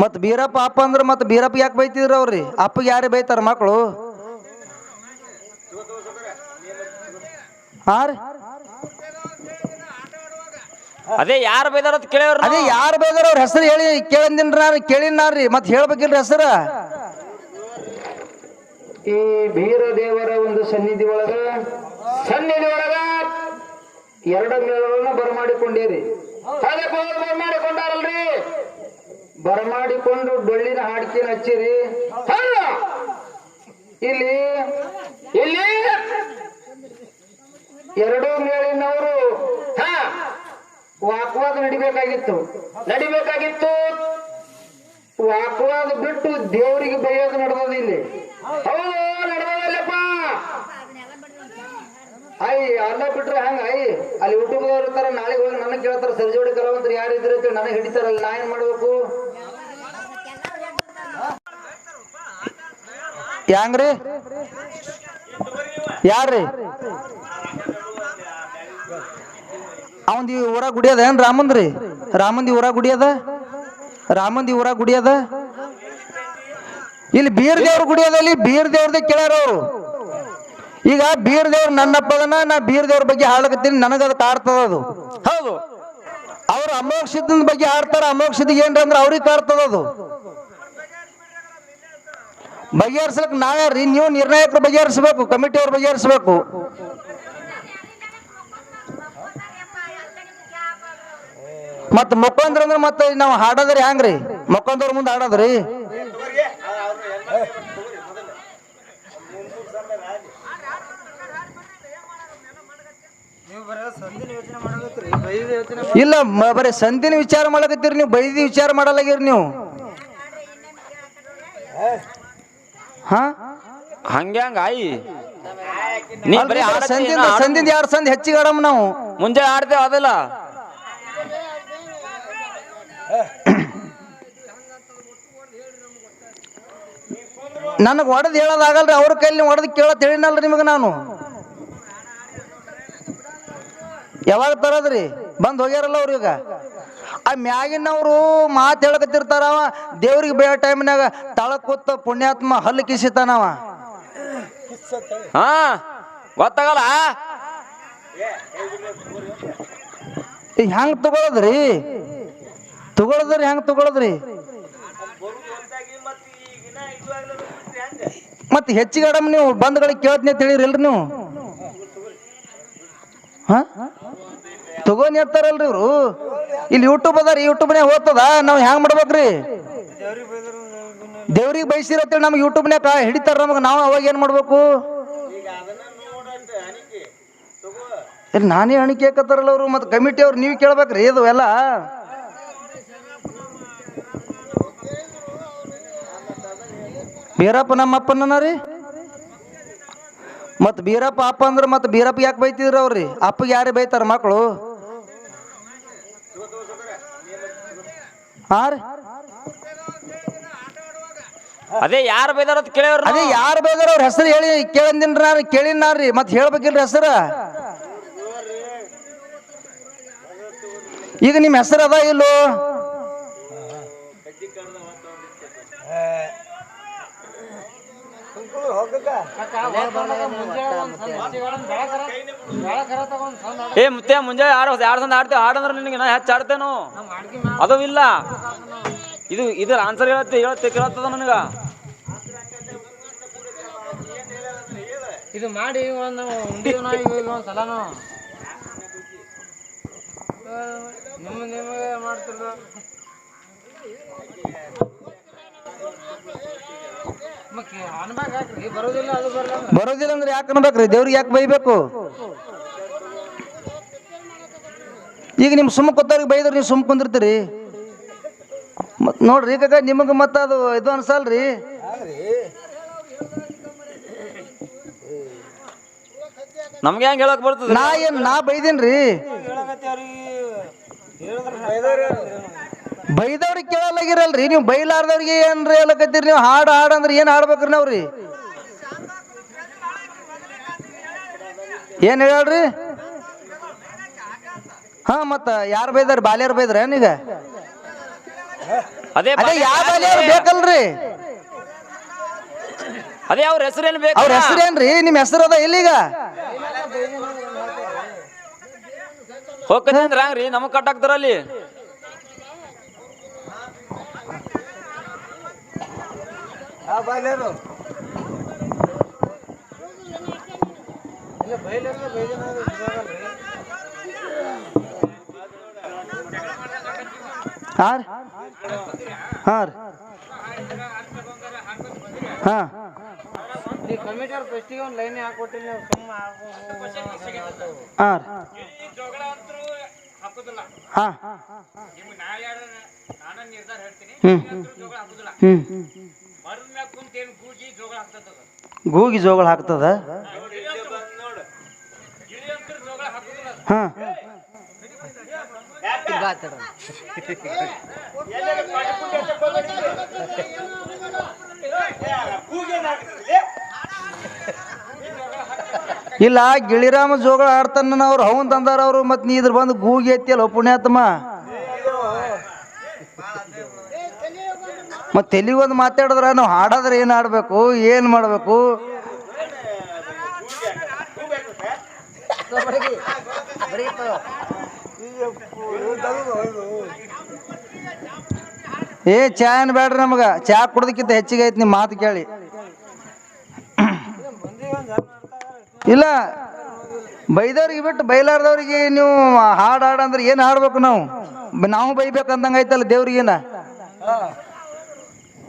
ಮತ್ ಬೀರಪ್ಪ ಅಪ್ಪ ಅಂದ್ರೆ ಮತ್ ಬೀರಪ್ಪ ಯಾಕೆ ಬೈತಿದ್ರ ಅವ್ರಿ? ಅಪ್ಪಗೆ ಯಾರು ಬೈತಾರ ಮಕ್ಕಳು ಹಾರಿ ಅದೇ ಯಾರು ಬೈದಾರ ಅಂತ ಕೇಳ್ಯಾರ ಅದೇ ಯಾರು ಬೈದಾರ ಅವ್ರ ಹೆಸರು ಹೇಳಿ ಕೇಳಂದಿನ್ರಿ ನಾನು ಕೇಳಿನ ನಾನ್ರಿ ಮತ್ ಹೇಳ್ಬೇಕಿಲ್ರಿ ಹೆಸರ? ಈ ಬೀರ ದೇವರ ಒಂದು ಸನ್ನಿಧಿ ಒಳಗ ಸನ್ನಿಧಿ ಒಳಗ ಎರಡು ಮೇಳಗಳನ್ನ ಬರಮಾಡಿಕೊಂಡಿರಿ. ಅದೇ ಮಾಡಿಕೊಂಡಾರಲ್ರಿ ಬರಮಾಡಿಕೊಂಡು ಡೊಳ್ಳಿನ ಹಾಡ್ಕಿನ ಹಚ್ಚಿರಿ. ಇಲ್ಲಿ ಇಲ್ಲಿ! ಎರಡು ಮೇಳಿನವರು ವಾಕ್ವಾದ ನಡಿಬೇಕಾಗಿತ್ತು. ನಡಿಬೇಕಾಗಿತ್ತು. ವಾಕ್ವಾದ ಬಿಟ್ಟು ದೇವರಿಗೆ ಬೈಯೋದು ನಡೆದದ ಇಲ್ಲಿ. ಹೌದು! ಐ ಅಲ್ಲ ಬಿಟ್ರೆ ಹಂಗ? ಐ, ಅಲ್ಲಿ ಯೂಟ್ಯೂಬ್ದವ್ರು ಇರ್ತಾರ, ನಾಳೆ ಹೋಗಿ ನನಗೆ ಕೇಳ್ತಾರ ಸರ್ಜೋಡಿ ಕಲಾವಂತರು ಯಾರು ಇದ್ರೆ ನನಗೆ ಹಿಡಿತಾರಲ್ಲ, ನಾ ಏನ್ ಮಾಡ್ಬೇಕು? ಯಾಂಗ್ರಿ ಯಾರ್ರಿ? ಈ ಊರ ಗುಡಿ ಅದ ಏನ್ ರಾಮಂದ್ರಿ? ರಾಮಂದಿ ಊರ ಗುಡಿ ಅದ ರಾಮಂದಿ ಊರ ಗುಡಿ ಅದ ಇಲ್ಲಿ ಬೀರ್ ದೇವ್ರ ಗುಡಿ ಅದ ಇಲ್ಲಿ ಬೀರ್ ದೇವ್ರದೇ ಕೇಳ್ಯಾರ ಅವರು. ಈಗ ಬೀರ್ ನನ್ನ ನನ್ನಪ್ಪದನ ನಾ ಬೀರ್ ದೇವ್ರ ಬಗ್ಗೆ ಹಾಡಕತ್ತೀನಿ ನನಗದ ಕಾಡ್ತದ ಅದು. ಹೌದು. ಅವ್ರು ಅಮೋಕ್ಷದ ಬಗ್ಗೆ ಹಾಡ್ತಾರ ಅಮೋಕ್ಷದ ಏನ್ರ ಅಂದ್ರೆ ಅವ್ರಿಗೆ ಕಾಡ್ತದ ಅದು. ಬಗೆಹರಿಸಕ್ ನಾವ್ಯಾರ್ರಿ ನೀವು ನಿರ್ಣಾಯಕರು ಬಗೆಹರಿಸ್ಬೇಕು ಕಮಿಟಿ ಅವ್ರು ಬಗೆಹರಿಸ್ಬೇಕು. ಮತ್ ಮುಖಂದ್ರ ಅಂದ್ರೆ ಮತ್ತೆ ನಾವು ಹಾಡೋದ್ರಿ ಹ್ಯಾಂಗ್ರಿ ಮುಖಂದವ್ರ ಮುಂದೆ ಹಾಡೋದ್ರಿ ನೀವು ಬರೀ ಸಂದಿನ ಯೋಚನೆ ಮಾಡಕತ್ತೀರಿ ಬೈದ ಯೋಚನೆ ಇಲ್ಲ ಬರೀ ಸಂಧಿನ ವಿಚಾರ ಮಾಡಕತ್ತೀರಿ ನೀವು ಬೈದಿ ವಿಚಾರ ಮಾಡಲಾಗಿರಿ ನೀವು. ಹಾ? ಹಂಗ್ಯಾಂಗ ಆಯಿ? ನೀ ಬರೀ ಆ ಆಡು. ಸಂಧಿಂದ ಎರಡು ಸಂಧಿ ಹೆಚ್ಚಿಗೆ ಆಡಮ್ ನಾವು? ಮುಂಜಾನೆ ಆಡ್ತೇವೆ ಅದಲ್ಲ ನನಗೆ ಒಡೆದು ಹೇಳೋದಾಗಲ್ರಿ ಅವ್ರ ಕೈಲಿ ಒಡೆದು ಕೇಳತ್ ಹೇಳಿನಲ್ರಿ ನಿಮಗೆ ನಾನು. ಯಾವಾಗ ತರದ್ರಿ? ಬಂದ್ ಹೋಗ್ಯಾರಲ್ಲ ಅವ್ರು ಈಗ? ಆ ಮ್ಯಾಗಿನವರು ಮಾತು ಹೇಳಕತ್ತಿರ್ತಾರವ ದೇವ್ರಿಗೆ ಬೇಡ ಟೈಮ್ನಾಗ ತಳ ಕೂತ ಪುಣ್ಯಾತ್ಮ ಹಲ್ಲು ಕಿಸಿತಾನವ ಹಾ ಗೊತ್ತಾಗಲ್ಲ? ಈಗ ಹೆಂಗ್ ತಗೊಳದ್ರಿ? ತಗೊಳದ್ರಿ ಹೆಂಗ್ ತಗೊಳದ್ರಿ? ಮತ್ತೆ ಹೆಚ್ಚಿಗೆ ಅಡಮ್ ನೀವು ಬಂದ್ಗಳಿಗೆ ಕೇಳ್ತೀನಿ ತಿಳಿರಿಲ್ರಿ ನೀವು. ಹಾ? ತಗೋನಿ ಇರ್ತಾರಲ್ರಿ ಇವ್ರು? ಇಲ್ಲಿ ಯೂಟ್ಯೂಬ್ ಅದ ರೀ ಯೂಟ್ಯೂಬ್ನ್ಯಾಗ ಹೋಗ್ತದ? ನಾವು ಹೆಂಗ್ ಮಾಡ್ಬೇಕ್ರಿ? ದೇವ್ರಿಗೆ ಬಯಸಿರತ್ತೇಳಿ ನಮ್ಗೆ ಯೂಟ್ಯೂಬ್ನ್ಯಾಗ ಹಿಡಿತಾರ ನಮಗೆ, ನಾವು ಅವಾಗ ಏನ್ ಮಾಡ್ಬೇಕು? ನಾನೇ ಹಣಿಕೆ ಹಾಕತ್ತಾರಲ್ಲ ಅವರು, ಮತ್ತೆ ಕಮಿಟಿ ಅವ್ರು ನೀವು ಕೇಳ್ಬೇಕ್ರಿ ಇದು ಎಲ್ಲ. ಬೀರಪ್ಪ ನಮ್ಮ ಅಪ್ಪನ ರೀ? ಮತ್ ಬೀರಪ್ಪ ಅಪ್ಪ ಅಂದ್ರೆ ಮತ್ತೆ ಬೀರಪ್ಪ ಯಾಕೆ ಬೈತಿದ್ರ ಅವ್ರಿ? ಅಪ್ಪಗೆ ಯಾರೇ ಬೈತಾರ ಮಕ್ಕಳು ಹಾ ಅದೇ ಯಾರು ಬೈದಾರ ಅಂತ ಕೇಳ್ಯಾರ ಅದೇ ಯಾರು ಬೇದಾರ ಅವ್ರ ಹೆಸರು ಹೇಳಿ ಕೇಳಂದಿನ್ರಿ ನಾನು ಕೇಳಿನ ನಾನ್ರಿ ಮತ್ತೆ ಹೇಳ್ಬೇಕಿಲ್ರಿ ಹೆಸರ? ಈಗ ನಿಮ್ಮ ಹೆಸರು ಅದ ಇಲ್ಲೋ? ಏ ಮುತ್ತೆ ಮುಂಜಾನೆ ಯಾರು ಎರಡು ಸಂದ ಆಡ್ತೇವೆ ಆಡಂದ್ರೆ ನಿನಗೆ ನಾ ಹೆಚ್ಚು ಆಡ್ತೇನು. ಅದು ಇಲ್ಲ. ಇದು ಇದ್ರ ಆನ್ಸರ್ ಹೇಳತ್ತೆ ಹೇಳತ್ತೆ ಕೇಳತ್ತದ ನನಗ. ಇದು ಮಾಡಿ ಒಂದು ಈಗ ನಿಮ್ಮ ನಿಮಗೆ ಮಾಡ್ತಿರ ಬರೋದಿಲ್ಲ ಅದು ಬರಲ್ಲ ಅಂದ್ರೆ. ಬರೋದಿಲ್ಲ ಅಂದ್ರೆ ಯಾಕೆ ಅನ್ಬೇಕ್ರಿ? ದೇವ್ರಿಗೆ ಯಾಕೆ ಬೈಬೇಕು? ಈಗ ನಿಮ್ ಸುಮ್ಮ ಕೂತವ್ರಿಗೆ ಬೈದ್ರೆ ನೀವು ಸುಮ್ಮ ಕುಂದಿರ್ತೀರಿ. ಮತ್ ನೋಡ್ರಿ ಈಗ ನಿಮಗೆ ಮತ್ತೆ ಅದು ಇದು ಅನ್ಸಲ್ರಿ? ನಮ್ಗೆ ಹೆಂಗ್ ಹೇಳಕ್ ಬರ್ತದೆ? ನಾ ಏನ್ ನಾ ಬೈದೇನ್ರಿ. ಬೈದವ್ರಿಗೆ ಕೇಳಲಾಗಿರಲ್ರಿ. ನೀವು ಬೈಲಾರ್ದವ್ರಿಗೆ ಏನ್ರಿ ಹೇಳಕತ್ತೀರಿ ನೀವು? ಹಾಡು ಹಾಡು ಅಂದ್ರೆ ಏನ್ ಹಾಡ್ಬೇಕ್ರಿ ನಾವ್ರಿ? ಏನ್ ಹೇಳ್ರಿ? ಹಾ ಮತ್ತ ಯಾರು ಬೈದಾರ? ಬಾಲ್ಯಾರು ಬೈದ್ರ ಏನೀಗ ಅದೇ ಅದೇ ಯಾವ ಯಾರು ಬಾಲಿ ಬೇಕಲ್ರಿ? ಅದೇ ಅವ್ರ ಹೆಸರೇನು ಬೇಕು ಅವ್ರ ಹೆಸರೇನ್ರಿ ನಿಮ್ ಹೆಸರು ಅದ ಇಲ್ಲೀಗ? ಹೋಗ್ರಿ ನಮಗ್ ಕಟ್ಟಾಕ್ತಾರಲ್ಲಿ ಕಟ್ಟಾಕ್ತಾರ ಅಲ್ಲಿ ಇಲ್ಲ ಬೈಲಂದ್ರೆ ಬೈದಿನ ಇದಾಗಲ್ರಿ ಹಾ ರೀ ಹಾ ರೀ ಹಾ ಈ ಕಮಿಟರ್ ಫಸ್ಟಿಗೆ ಒಂದು ಲೈನ್ ಹಾಕೊಟ್ಟಿಲ್ಲ ನೀವು ಸುಮ್ಮ ಹಾಕು ಹಾ ರೀ ಹಾ ಹ್ಮ್ ಹ್ಮ್ ಗೂಗಿ ಜೋಗಳ ಹಾಕ್ತದ ಇಲ್ಲ, ಗಿಳಿರಾಮ ಜೋಗಳ ಆಡ್ತಾನ ಅವ್ರು ಹೌನ್ ತಂದಾರ ಅವ್ರು ಮತ್ ನೀ ಇದ್ರ ಬಂದು ಗೂಗಿ ಎತ್ತಿಯಲ್ಲ ಪುಣ್ಯಾತ್ಮ? ಮತ್ ತೆಲಿಗೊಂದು ಮಾತಾಡಿದ್ರೆ ನಾವು ಹಾಡಾದ್ರೆ ಏನು ಆಡಬೇಕು ಏನು ಮಾಡಬೇಕು? ಏ, ಚಾ ಏನು ಬೇಡ್ರಿ ನಮಗ? ಚಾ ಕುಡ್ದಕ್ಕಿಂತ ಹೆಚ್ಚಿಗೆ ಐತಿ ನಿಮ್ಮ ಮಾತು ಕೇಳಿ. ಇಲ್ಲ, ಬೈದವ್ರಿಗೆ ಬಿಟ್ಟು ಬೈಲಾರ್ದವ್ರಿಗೆ ನೀವು ಹಾಡು ಹಾಡು ಅಂದ್ರೆ ಏನು ಹಾಡ್ಬೇಕು ನಾವು? ನಾವು ಬೈಬೇಕು ಅಂದಂಗೆ ಐತಲ್ಲ ದೇವ್ರಿಗೇನ?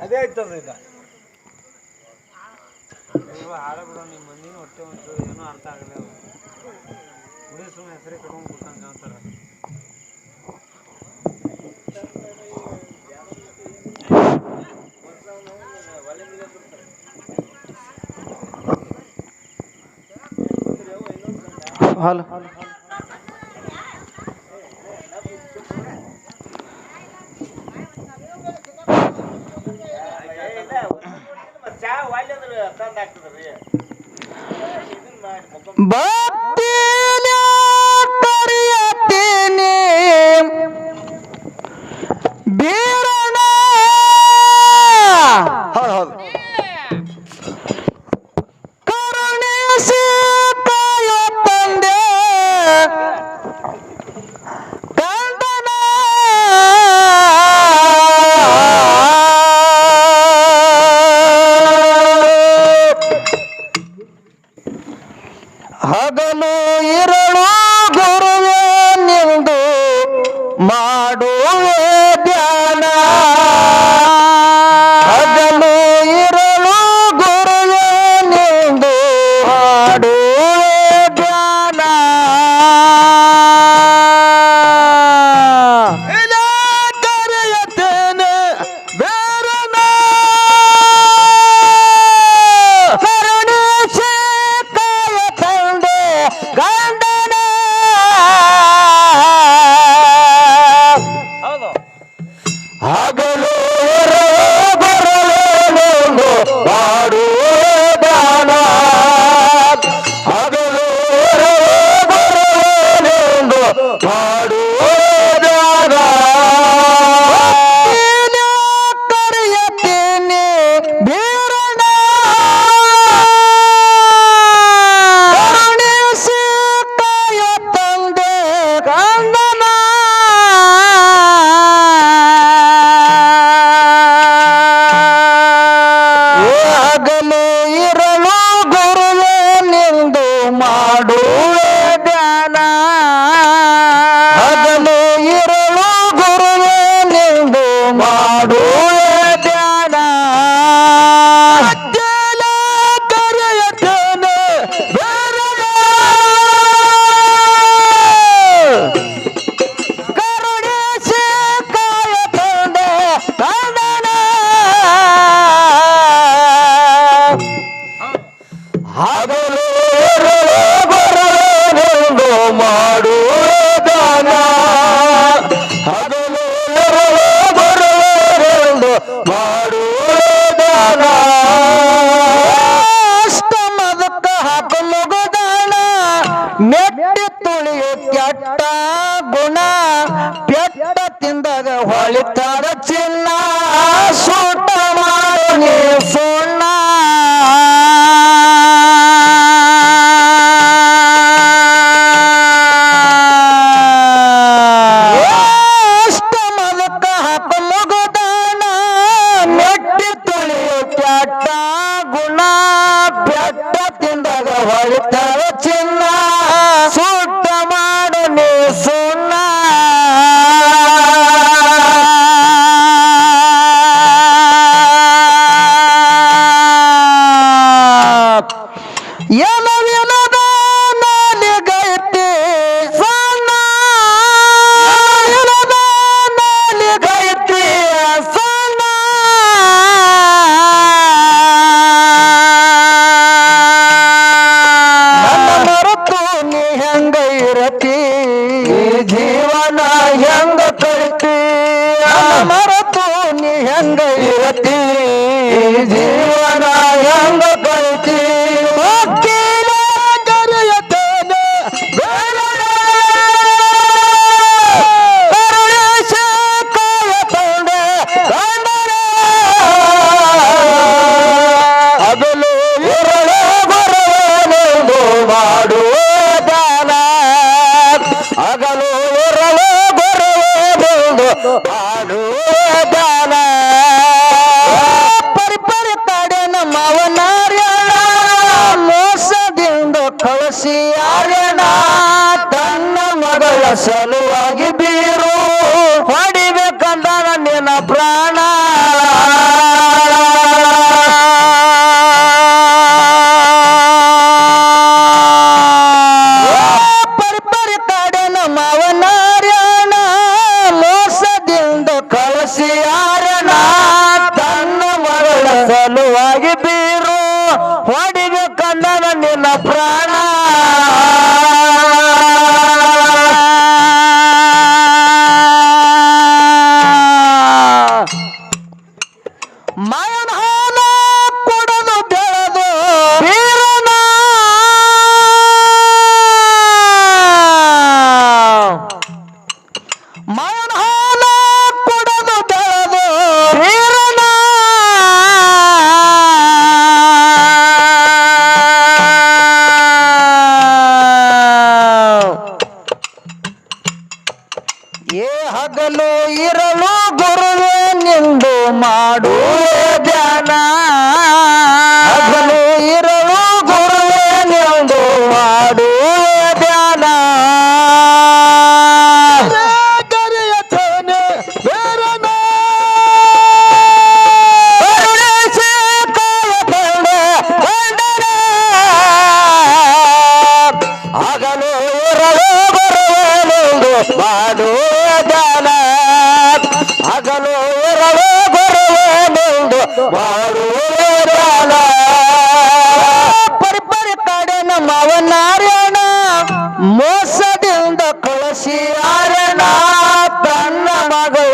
ಅದೇ ಆಯ್ತದ ಈಗ. ಹಾಡ ಬಿಡೋ ನಿಮ್ಮ ಮಂದಿನ ಹೊಟ್ಟೆ ಒಂದು ಏನೂ ಅರ್ಥ ಆಗಲ್ಲ ಹುಡುಗ ಸುಮ್ಮನೆ ಹೆಸರೇ ಕಟ್ಕೊಂಡು ಕೂತಂಗೆ ಕಾಣ್ತಾರ. ಹಲೋ ಭಕ್ತಿಲಿ 와. ಚಿನ್ನ ಸೂಟ ಮಾಡಿ ಮಾಡುವುದಲ್ಲ ಅಗಲು ಇರಲು ಗುರುವುದು ಏ ಹಗಲು ಇರಲು ಗುರುವೇ ನಿಂದು ಮಾಡು ಧ್ಯಾನ. ಹಗಲು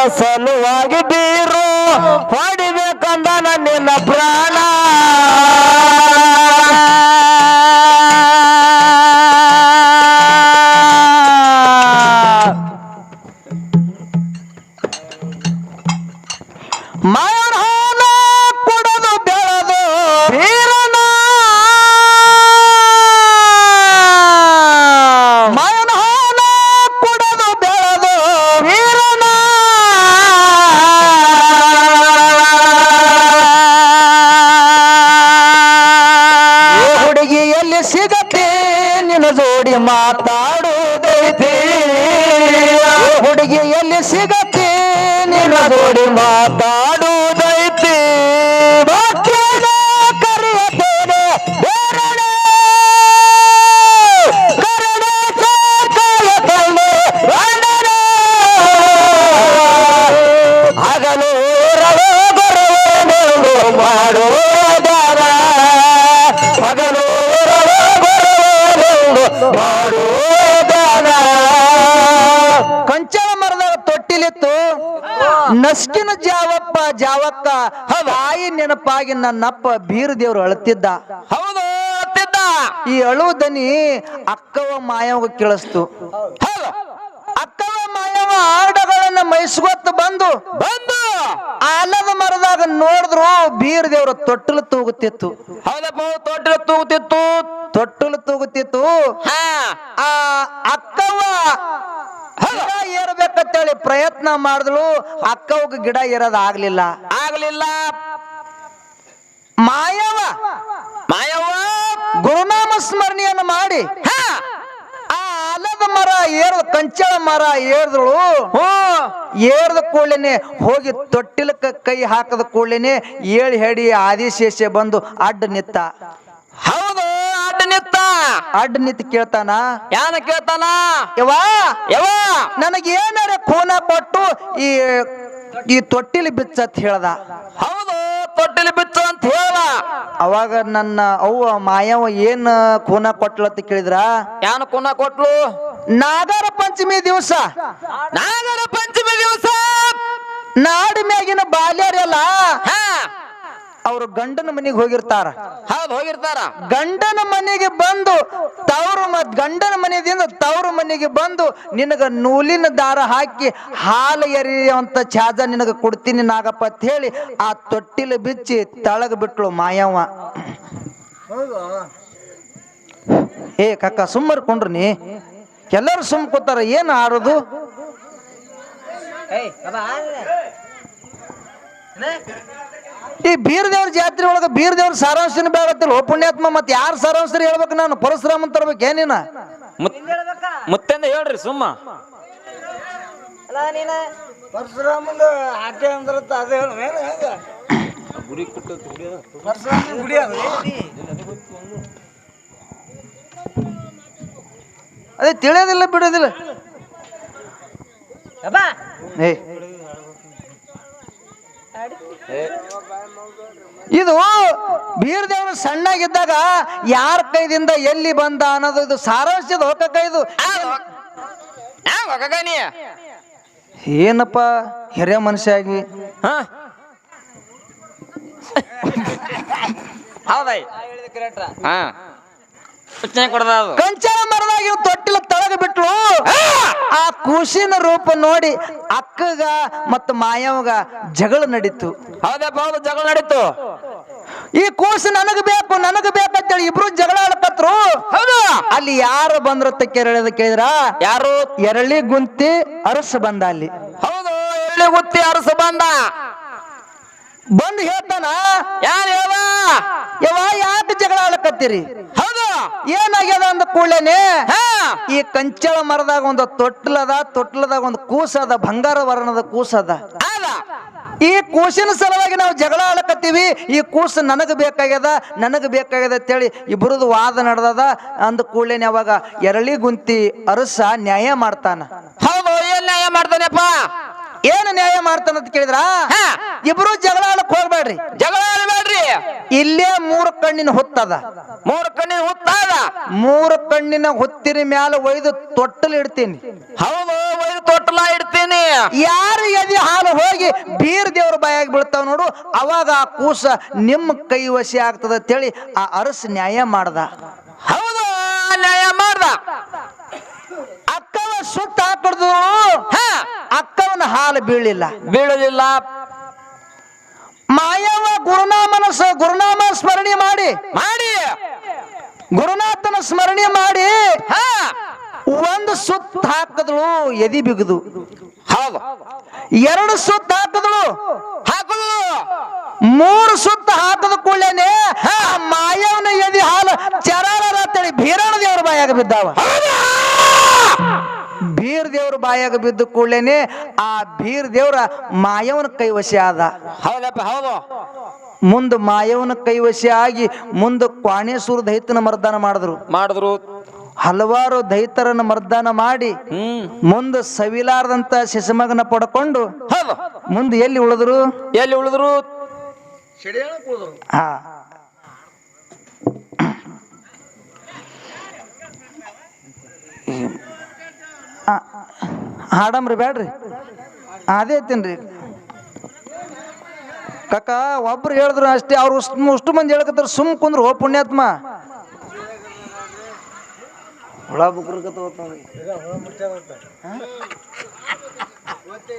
for ಮಾತಾಡುವುದೈತಿ. ಹುಡುಗಿಯಲ್ಲಿ ಸಿಗತ್ತೆ. ನಿನ್ನ ಜೋಡಿ ಮಾ ನಸ್ಕಿನ ಜಾವಪ್ಪ ಜಾವಕ್ಕ ಹಾಯಿ ನೆನಪಾಗಿ ನನ್ನಪ್ಪ ಬೀರು ದೇವ್ರು ಅಳತಿದ್ದ. ಹೌದು ಅಳತಿದ್ದ. ಈ ಅಳುವುದನಿ ಅಕ್ಕವ ಮಾಯವ ಕೇಳಿಸ್ತು. ಅಕ್ಕ ಆಡಗಳನ್ನ ಮೈಸ್ಗೊತ್ತ ಬಂದು ಬಂದು ಆಲದ ಮರದಾಗ ನೋಡಿದ್ರು ಬೀರ್ ದೇವ್ರ ತೊಟ್ಟಲು ತೂಗುತ್ತಿತ್ತು. ಹೌದಪ್ಪ ತೊಟ್ಟಲು ತೂಗುತ್ತಿತ್ತು. ತೊಟ್ಟಲು ತೂಗುತ್ತಿತ್ತು. ಆ ಅಕ್ಕವ್ವ ಗಿಡ ಏರ್ಬೇಕಂತೇಳಿ ಪ್ರಯತ್ನ ಮಾಡಿದ್ಳು ಅಕ್ಕವ್ಗ ಗಿಡ ಏರೋದ ಆಗ್ಲಿಲ್ಲ. ಆಗ್ಲಿಲ್ಲ. ಮಾಯವ ಗುರುನಾಮ ಸ್ಮರಣೆಯನ್ನು ಮಾಡಿ ಆಲದ ಮರ ಏರ್ ಕಂಚಳ ಮರ ಏರ್ದಳು. ಏರ್ದ ಕೂಡಲೇನೆ ಹೋಗಿ ತೊಟ್ಟಿಲಕ್ಕ ಕೈ ಹಾಕದ ಕೂಡಲೇನೆ ಏಳು ಹೇಳಿ ಆದಿಶೇಷ ಬಂದು ಅಡ್ಡ ನಿತ್ತ. ಹೌದು ಅಡ್ಡ ನಿತ್ತ. ಅಡ್ಡ ನಿತ್ತ ಕೇಳ್ತಾನ? ಯಾನ ಕೇಳ್ತಾನ? ಯವಾ ಯವ ನನಗೆ ಏನಾರ ಖೂನ ಕೊಟ್ಟು ಈ ಈ ತೊಟ್ಟಿಲಿ ಬಿಚ್ಚತ್ ಹೇಳ್ದ. ಹೌದು. ತೊಟ್ಟಿಲಿ ಬಿತ್ತು ಅಂತ ಹೇಳ. ಅವಾಗ ನನ್ನ ಅವ್ವ ಮಾಯವ ಏನ್ ಖೂನ ಕೊಟ್ಲತ್ತ ಕೇಳಿದ್ರ? ಯಾನ ಕುನ ಕೊಟ್ಲು? ನಾಗರ ಪಂಚಮಿ ದಿವಸ. ನಾಗರ ಪಂಚಮಿ ದಿವಸ. ನಾಡಿ ಮ್ಯಾಗಿನ ಹಾ ಅವ್ರು ಗಂಡನ ಮನೆಗೆ ಹೋಗಿರ್ತಾರ. ಹೌದು ಹೋಗಿರ್ತಾರ. ಗಂಡನ ಮನೆಗೆ ಬಂದು ತವರು ಮತ್ ಗಂಡನ ಮನೆಯಿಂದ ತವರು ಮನೆಗೆ ಬಂದು ನಿನಗ ನೂಲಿನ ದಾರ ಹಾಕಿ ಹಾಲು ಎರಿಯುವಂತ ಛಾಜ ನಿನಗ ಕೊಡ್ತೀನಿ ನಾಗಪ್ಪ ಅಂತ ಹೇಳಿ ಆ ತೊಟ್ಟಿಲು ಬಿಚ್ಚಿ ತಳಗ ಬಿಟ್ಳು ಮಾಯವ್ವ. ಏ ಕಕ್ಕ ಸುಮ್ಮರ್ ಕೊಂಡ್ರಿ ನೀ. ಎಲ್ಲರೂ ಸುಮ್ ಕೂತಾರ ಏನು ಆಡೋದು? ಈ ಬೀರದೇವ್ರ ಜಾತ್ರೆ ಒಳಗ ಬೀರದೇವ್ರ ಸಾರಾಂಶನ ಬೇಡತ್ತಿಲ್ಲ ಓ ಪುಣ್ಯಾತ್ಮ ಮತ್ತೆ ಯಾರು ಸಾರಾಂಶ ಹೇಳ್ಬೇಕು ನಾನು? ಪರಶುರಾಮ ತರ್ಬೇಕು ಏನಿನ ಮುತ್ತೆಂದ ಹೇಳ್ರಿ ಸುಮ್ಮ. ಪರಶುರಾಮಂದು ಆಟೆ ಅಂದ್ರತ್ತ ಅದೇ ಹೇಳು ಮೇಲೆ ಹೆಂಗ? ಪರಶುರಾಮನ ಗುಡಿ ಅದು ಅದೇ ತಿಳಿಯೋದಿಲ್ಲ ಬಿಡೋದಿಲ್ಲ. ಏ. ಇದು ಬೀರದೇವರು ಸಣ್ಣಾಗಿದ್ದಾಗ ಯಾರ ಕೈದಿಂದ ಎಲ್ಲಿ ಬಂದ ಅನ್ನೋದು ಇದು ಸಾರಾಂಶದ ಹೊಕ್ಕ ಇದು. ಏನಪ್ಪ ಹಿರಿಯ ಮನುಷ್ಯ ಆಗಿ? ಹಾ. ಹೌದೈ? ಹಾ. ಅದು ಮರದಾಗಿ ತೊಟ್ಟಿಲ ಬಿಟ್ಲು ಆ! ಕೂಸಿನ ರೂಪ ನೋಡಿ ಅಕ್ಕಗ ಮತ್ತು ಮಾಯವಗ ಜಗಳ ನಡೀತು. ಹೌದಪ್ಪ ಹೌದು ಜಗಳ ನಡೀತು. ಈ ಕೂಸು ನನಗ ಬೇಕು ನನಗ ಬೇಕಂತೇಳಿ ಇಬ್ರು ಜಗಳ ಆಡಕತ್ರು. ಹೌದು. ಅಲ್ಲಿ ಯಾರು ಬಂದ್ರತ್ತ ಕೇಳಿದ ಕೇಳಿದ್ರ? ಯಾರು? ಎರಳಿ ಗುಂತಿ ಅರಸ ಬಂದ ಅಲ್ಲಿ. ಹೌದು ಎರಳಿ ಗುಂತಿ ಅರಸ ಬಂದ. ಬಂದ್ ಹೇಳ್ತಾನ ಯಾರು ಯಾವ ಯವ ಯಾಕೆ ಜಗಳ ಆಡಕತ್ತೀರಿ ಹೌದು. ಏನಾಗ್ಯದ ಅಂದ ಕೂಡಲೇನೆ? ಹಾ. ಈ ಕಂಚಳ ಮರದಾಗ ಒಂದು ತೊಟ್ಲದ ತೊಟ್ಲದಾಗ ಒಂದು ಕೂಸದ ಬಂಗಾರ ವರ್ಣದ ಕೂಸದ. ಅದ. ಈ ಕೂಸಿನ ಸಲುವಾಗಿ ನಾವು ಜಗಳ ಆಡಕತ್ತೀವಿ. ಈ ಕೂಸು ನನಗೆ ಬೇಕಾಗ್ಯದ ನನಗೆ ಬೇಕಾಗ್ಯದ ಅಂತೇಳಿ ಇಬ್ಬರದು ವಾದ ನಡೆದದ ಅಂದ ಕೂಡಲೇನೆ ಅವಾಗ ಎರಳಿ ಗುಂತಿ ಅರಸ ನ್ಯಾಯ ಮಾಡ್ತಾನ. ಹೌದು ಏನ್ ನ್ಯಾಯ ಮಾಡ್ತಾನೆಪ್ಪ? ಏನು ನ್ಯಾಯ ಮಾಡ್ತಾನಂತ ಕೇಳಿದ್ರ? ಹಾ. ಇಬ್ರು ಜಗಳ ಆಡಕ್ ಹೋಗ್ಬೇಡ್ರಿ. ಜಗಳ ಆಡಬೇಡ್ರಿ. ಇಲ್ಲೇ ಮೂರು ಕಣ್ಣಿನ ಹುತ್ತದ. ಮೂರು ಕಣ್ಣಿನ ಹುತ್ತಾದ. ಮೂರು ಕಣ್ಣಿನ ಹೊತ್ತಿನ ಮ್ಯಾಲ ಒಯ್ದು ತೊಟ್ಟಲು ಇಡ್ತೀನಿ. ಹೌದು ಒಯ್ದು ತೊಟ್ಟಲ ಇಡ್ತೀನಿ. ಯಾರು ಎದಿ ಹಾಲು ಹೋಗಿ ಬೀರ್ ದೇವ್ರ ಬಾಯಾಗಿ ಬೀಳ್ತಾವ ನೋಡು ಅವಾಗ ಆ ಕೂಸ ನಿಮ್ಮ ಕೈ ವಶಿ ಆಗ್ತದ ಅಂತೇಳಿ ಆ ಅರಸ ನ್ಯಾಯ ಮಾಡ್ದ. ಹೌದು ನ್ಯಾಯ ಮಾಡ್ದ. ಅಕ್ಕವ ಸುತ್ತ ಹಾಕಿಡ್ದು ಹಾಲು ಬೀಳಿಲ್ಲ ಬೀಳಲಿಲ್ಲ. ಮಾಯವ ಗುರುನಾಮನ ಗುರುನಾಮ ಸ್ಮರಣೆ ಮಾಡಿ. ಮಾಡಿ. ಗುರುನಾಥನ ಸ್ಮರಣೆ ಮಾಡಿ. ಹಾ. ಒಂದು ಸುತ್ತ ಹಾಕಿದಳು ಎದಿ ಬಿಗದು. ಹೌದು. ಎರಡು ಸುತ್ತ ಹಾಕಿದಳು. ಹಾಕದಳು ಮೂರು ಸುತ್ತ ಹಾಕದ ಕೂಡಲೇನೆ ಮಾಯವನ ಎದಿ ಹಾಲು ಚರಾರ ಅಂತೇಳಿ ಭೀರಣ ದೇವ್ರ ಬಾಯಾಗ ಬಿದ್ದಾವ. ಬೀರ್ ದೇವ್ರ ಬಾಯಾಗ ಬಿದ್ದ ಕೂಡಲೇನೆ ಆ ಬೀರ್ ದೇವ್ರ ಮಾಯವನ ಕೈವಶ ಆದ. ಹೌದಪ್ಪ ಹೌದು. ಮುಂದ ಮಾಯವನ ಕೈವಶ ಆಗಿ ಮುಂದ ಕ್ವಾಣೇಶ್ವರ ದೈತನ ಮರ್ದಾನ ಮಾಡಿದ್ರು. ಮಾಡಿದ್ರು. ಹಲವಾರು ದೈತರನ್ನ ಮರ್ದಾನ ಮಾಡಿ ಮುಂದೆ ಸವಿಲಾರದಂತ ಶಿಶುಮಗನ ಪಡ್ಕೊಂಡು ಹೌದು. ಮುಂದೆ ಎಲ್ಲಿ ಉಳಿದ್ರು? ಎಲ್ಲಿ ಉಳಿದ್ರು? ಹಾ. ಹಾಡಮ್ರಿ ಬ್ಯಾಡ್ರಿ. ಅದೇ ಐತೇನ್ರಿ. ಕಕ್ಕ ಒಬ್ರು ಹೇಳಿದ್ರು ಅಷ್ಟೇ ಅವ್ರು ಅಷ್ಟು ಮಂದಿ ಹೇಳಕತ್ತಾರ ಸುಮ್ ಕುಂದ್ರು ಓ ಪುಣ್ಯಾತ್ಮ. ಹುಳ ಬುಕ್ರಕತ್ತ ಮತ್ತೆ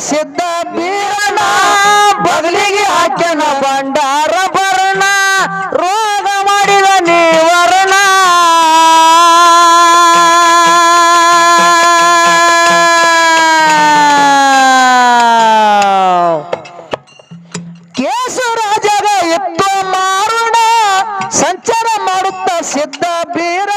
ಸಿದ್ಧ ಬೀರಣ ಬಗಲಿಗೆ ಹಾಕ್ಯನ ಬಂಡಾರ ಬರಣ ರೋಗ ಮಾಡಿದ ನೀವರಣ. ಕೇಸು ರಾಜಗ ಎತ್ತು ಮಾರಣ, ಸಂಚಾರ ಮಾಡುತ್ತ ಸಿದ್ಧ ಬೀರ